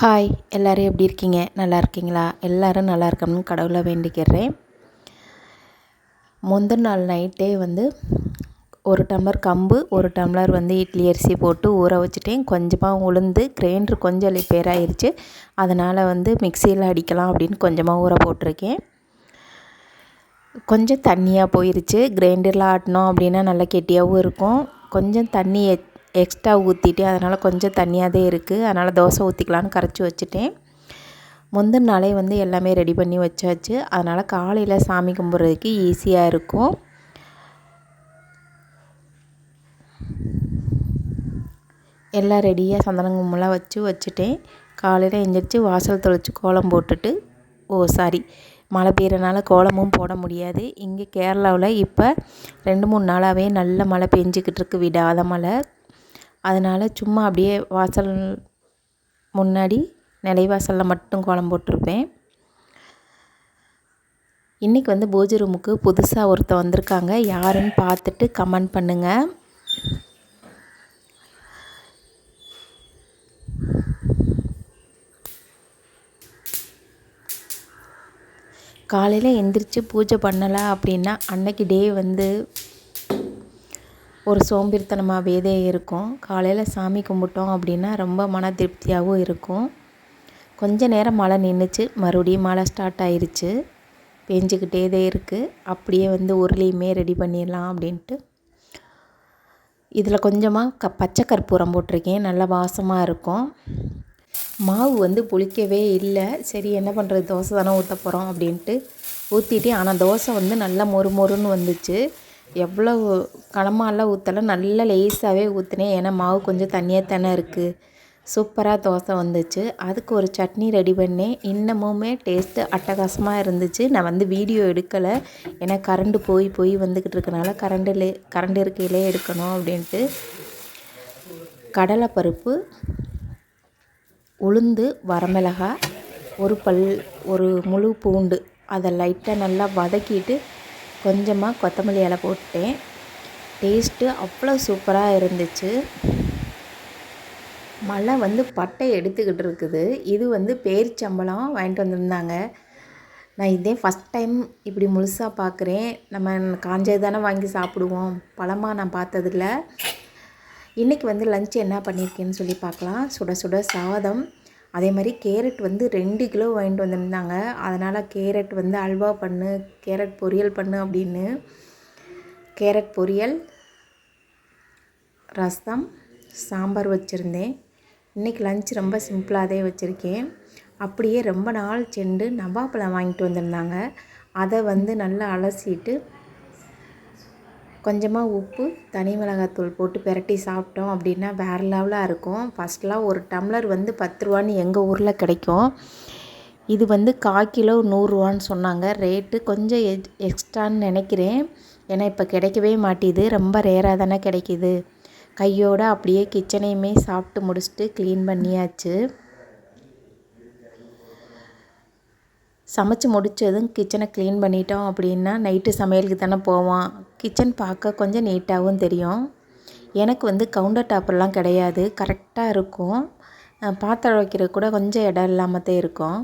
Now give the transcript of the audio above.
Hi எல்லோரும் எப்படி இருக்கீங்க? நல்லா இருக்கீங்களா? எல்லோரும் நல்லா இருக்கணும்னு கடவுளை வேண்டிக்கிறேன். முந்தின நாள் நைட்டே வந்து ஒரு டம்ளர் கம்பு ஒரு டம்ளர் வந்து இட்லி அரிசி போட்டு ஊற வச்சுட்டேன். கொஞ்சமாக உளுந்து கிரைண்டர் கொஞ்சம் ரிப்பேர் ஆயிடுச்சு அதனால் வந்து மிக்சியில் அடிக்கலாம் அப்படின்னு கொஞ்சமாக ஊற போட்டிருக்கேன். கொஞ்சம் தண்ணியாக போயிருச்சு. கிரைண்டரில் ஆட்டினோம் அப்படின்னா நல்லா கெட்டியாகவும் இருக்கும். கொஞ்சம் தண்ணி எக்ஸ்ட்ரா ஊற்றிட்டு அதனால் கொஞ்சம் தண்ணியாக தான் இருக்குது அதனால் தோசை ஊற்றிக்கலான்னு கரைச்சி வச்சுட்டேன். முந்தின நாளே வந்து எல்லாமே ரெடி பண்ணி வச்சாச்சு. அதனால் காலையில் சாமி கும்பிட்றதுக்கு ஈஸியாக இருக்கும். எல்லாம் ரெடியாக சந்தனம் கும்பலாம் வச்சு வச்சுட்டேன். காலையில் எழுந்திரிச்சி வாசல் தொலைச்சி கோலம் போட்டுட்டு ஓ சாரி மழை பெய்கிறனால கோலமும் போட முடியாது. இங்கே கேரளாவில் இப்போ ரெண்டு மூணு நாளாகவே நல்ல மழை பெஞ்சிக்கிட்டு இருக்கு. விடாத மழை. அதனால் சும்மா அப்படியே வாசல் முன்னாடி நிலைவாசலில் மட்டும் கோலம் போட்டிருப்பேன். இன்றைக்கி வந்து பூஜை ரூமுக்கு புதுசாக ஒருத்தர் வந்திருக்காங்க. யாருன்னு பார்த்துட்டு கமெண்ட் பண்ணுங்கள் காலையில் எந்திரிச்சு பூஜை பண்ணலை அப்படின்னா அன்னைக்கு டே வந்து ஒரு சோம்பேறித்தனமாகவே தான் இருக்கும். காலையில் சாமி கும்பிட்டோம் அப்படின்னா ரொம்ப மன திருப்தியாகவும் இருக்கும். கொஞ்ச நேரம் மழை நின்றுச்சு மறுபடியும் மழை ஸ்டார்ட் ஆயிடுச்சு பெஞ்சிக்கிட்டே தான் இருக்குது அப்படியே வந்து உருளையுமே ரெடி பண்ணிடலாம் அப்படின்ட்டு. இதில் கொஞ்சமாக க பச்சை கற்பூரம் போட்டிருக்கேன். நல்லா வாசமாக இருக்கும். மாவு வந்து புளிக்கவே இல்லை. சரி என்ன பண்ணுறது தோசை தானே ஊற்ற போகிறோம் அப்படின்ட்டு ஊற்றிட்டு ஆனால் தோசை வந்து நல்லா மொறு மொறுன்னு வந்துச்சு. எவ்வளோ கனமாலாம் ஊற்றல நல்லா லேசாகவே ஊற்றினேன் ஏன்னா மாவு கொஞ்சம் தண்ணியாக தானே இருக்குது சூப்பராக தோசை வந்துச்சு. அதுக்கு ஒரு சட்னி ரெடி பண்ணேன். இன்னமுமே டேஸ்ட்டு அட்டகாசமாக இருந்துச்சு. நான் வந்து வீடியோ எடுக்கலை. ஏன்னா கரண்டு போய் போய் வந்துக்கிட்டு இருக்கனால கரண்டில் கரண்ட் இருக்கையிலே எடுக்கணும் அப்படின்ட்டு. கடலைப்பருப்பு உளுந்து வரமிளகாய் ஒரு பல் ஒரு முழு பூண்டு அதை லைட்டாக நல்லா வதக்கிட்டு கொஞ்சமாக கொத்தமல்லி இலை போட்டேன். டேஸ்ட்டு அவ்வளோ சூப்பராக இருந்துச்சு. மழை வந்து பட்டை எடுத்துக்கிட்டு இருக்குது. இது வந்து பேரிச்சம்பளம் வாங்கிட்டு வந்திருந்தாங்க. நான் இதே ஃபஸ்ட் டைம் இப்படி முழுசாக பார்க்குறேன் நம்ம காஞ்சது தானே வாங்கி சாப்பிடுவோம். பழமாக நான் பார்த்ததில்ல. இன்றைக்கி வந்து லஞ்ச் என்ன பண்ணியிருக்கேன்னு சொல்லி பார்க்கலாம். சுட சுட சாதம். அதே மாதிரி கேரட் வந்து ரெண்டு கிலோ வாங்கிட்டு வந்திருந்தாங்க. அதனால் கேரட் வந்து அல்வா பண்ணு கேரட் பொரியல் பண்ணு அப்படின்னு. கேரட் பொரியல் ரசம் சாம்பார் வச்சுருந்தேன். இன்றைக்கி லஞ்ச் ரொம்ப சிம்பிளாகவே வச்சுருக்கேன். அப்படியே ரொம்ப நாள் சென்று நவாப்பழம் வாங்கிட்டு வந்திருந்தாங்க. அதை வந்து நல்லா அலசிட்டு கொஞ்சமாக உப்பு தனி மிளகாத்தூள் போட்டு பிரட்டி சாப்பிட்டோம் அப்படின்னா வேறு லெவலாக இருக்கும். ஃபஸ்ட்லாம் ஒரு டம்ளர் வந்து பத்து ரூபான்னு எங்கள் ஊரில் கிடைக்கும். இது வந்து கால் கிலோ நூறுரூவான்னு சொன்னாங்க. ரேட்டு கொஞ்சம் எக்ஸ்ட்ரான்னு நினைக்கிறேன். ஏன்னா இப்போ கிடைக்கவே மாட்டேது. ரொம்ப ரேராக தானே கிடைக்கிது. கையோடு அப்படியே கிச்சனையுமே சாப்பிட்டு முடிச்சுட்டு க்ளீன் பண்ணியாச்சு. சமைச்சு முடித்ததும் கிச்சனை க்ளீன் பண்ணிட்டோம் அப்படின்னா நைட்டு சமையலுக்கு தானே போவோம். கிச்சன் பார்க்க கொஞ்சம் நீட்டாகவும் தெரியும். எனக்கு வந்து கவுண்டர் டாப்பெல்லாம் கிடையாது. கரெக்டாக இருக்கும். பாத்திரம் வைக்கிற கூட கொஞ்சம் இடம் இல்லாமல் தான் இருக்கும்.